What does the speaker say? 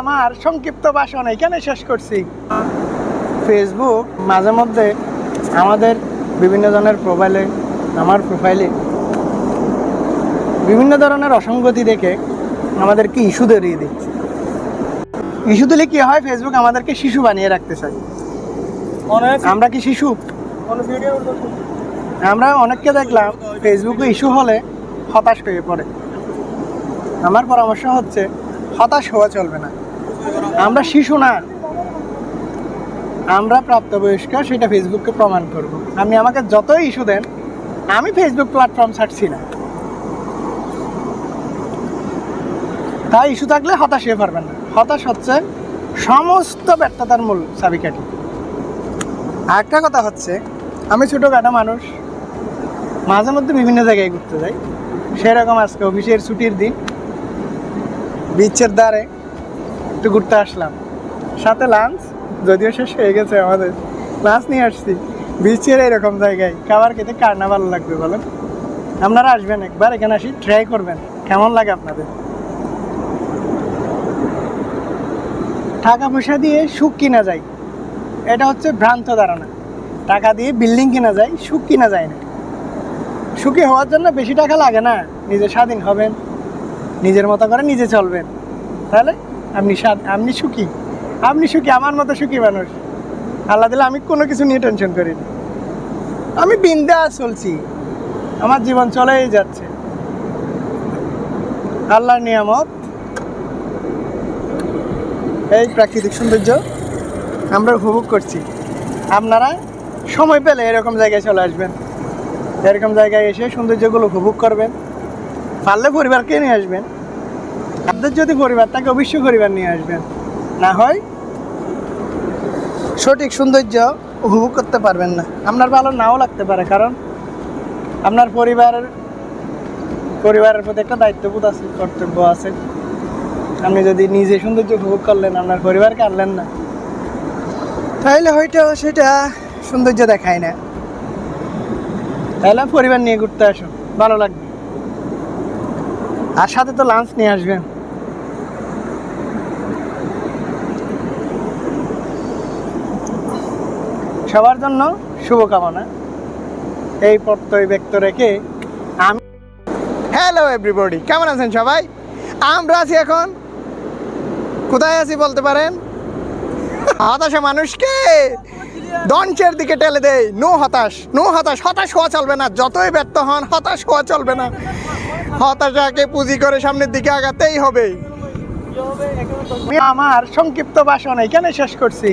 আমার সংক্ষিপ্ত ভাষণ এখানে শেষ করছি। ফেসবুক মাঝে মধ্যে আমাদের বিভিন্ন জনের প্রোফাইলে আমার প্রোফাইলে বিভিন্ন ধরনের অসঙ্গতি দেখে আমাদেরকে ইস্যু ধরিয়ে দিচ্ছে। ইস্যু দিলে কি হয়? ফেসবুক আমাদেরকে শিশু বানিয়ে রাখতে চায়। আমরা কি শিশু? আমরা অনেককে দেখলাম ফেসবুকে ইস্যু হলে হতাশ হয়ে পড়ে। আমার পরামর্শ হচ্ছে হতাশ হওয়া চলবে না। আমরা শিশু না। আমরা প্রাপ্তবয়স্ক, সেটা ফেসবুককে প্রমাণ করব। আপনি আমাকে যতই ইস্যু দেন, আমি ফেসবুক প্ল্যাটফর্ম ছাড়ছি না। তাই ইস্যু থাকলে হতাশ হয়ে পারবেন না। হতাশ হচ্ছে সমস্ত ব্যর্থতার মূল চাবিকাঠি। আরেকটা কথা হচ্ছে, আমি ছোটোখাটো মানুষ, মাঝে মধ্যে বিভিন্ন জায়গায় ঘুরতে যাই। সেরকম আজকে অফিসের ছুটির দিন। বিচের দ্বারে একটু ঘুরতে আসলাম। সাথে লাঞ্চ যদিও শেষ হয়ে গেছে আমাদের। লাঞ্চ নিয়ে আসছি। বিচের এরকম জায়গায়। খাবার খেতে কার না ভালো লাগবে বলেন? আপনারা আসবেন একবার, এখানে আসি ট্রাই করবেন। কেমন লাগে আপনাদের? টাকা পয়সা দিয়ে সুখ কিনা যায়? এটা হচ্ছে ভ্রান্ত ধারণা। টাকা দিয়ে বিল্ডিং কিনা যায়, সুখ কিনা যায় না। সুখী হওয়ার জন্য বেশি টাকা লাগে না। নিজে স্বাধীন হবেন। নিজের মতো করে নিজে চলবেন। তাহলে আপনি আপনি সুখী? আপনি সুখী? আমার মতো সুখী মানুষ? আল্লাহ দিলে আমি কোনো কিছু নিয়ে টেনশন করিনি আমি বিন্দা চলছি। আমার জীবন চলেই যাচ্ছে। আল্লাহর নিয়ামত। এই প্রাকৃতিক সৌন্দর্য আমরা উপভোগ করছি। আপনারা সময় পেলে এরকম জায়গায় চলে আসবেন। এরকম জায়গায় এসে সৌন্দর্যগুলো উপভোগ করবেন। পারলে পরিবারকে নিয়ে আসবেন। আপনাদের যদি পরিবার থাকে অবশ্যই পরিবার নিয়ে আসবেন। না হয় সঠিক সৌন্দর্য উপভোগ করতে পারবেন না। আপনার ভালো নাও লাগতে পারে, কারণ আপনার পরিবারের পরিবারের প্রতি একটা দায়িত্ববোধ আছে, কর্তব্য আছে। আপনি যদি নিজে সৌন্দর্য উপভোগ করলেন, আপনার পরিবারকে আনলেন না, তাহলে হয়তো সেটা সৌন্দর্য দেখায় না। তাহলে পরিবার নিয়ে ঘুরতে আসুন, ভালো লাগবে। আর সাথে তো লাঞ্চ নিয়ে আসবেন। সবার জন্য শুভকামনা। এই প্রত্যয় ব্যক্ত রেখে আমি হ্যালো এভরিবডি কেমন আছেন সবাই? আমরা আছি এখন কোথায় আছি বলতে পারেন? হতাশা মানুষকে। দঞ্চের দিকে টেলে দেয় নো হতাশ নো হতাশ হতাশ হওয়া চলবে না। যতই ব্যর্থ হন হতাশ হওয়া চলবে না। হতাশাকে পুঁজি করে সামনের দিকে আগাতেই হবে। আমার সংক্ষিপ্ত ভাষণ এখানে শেষ করছি।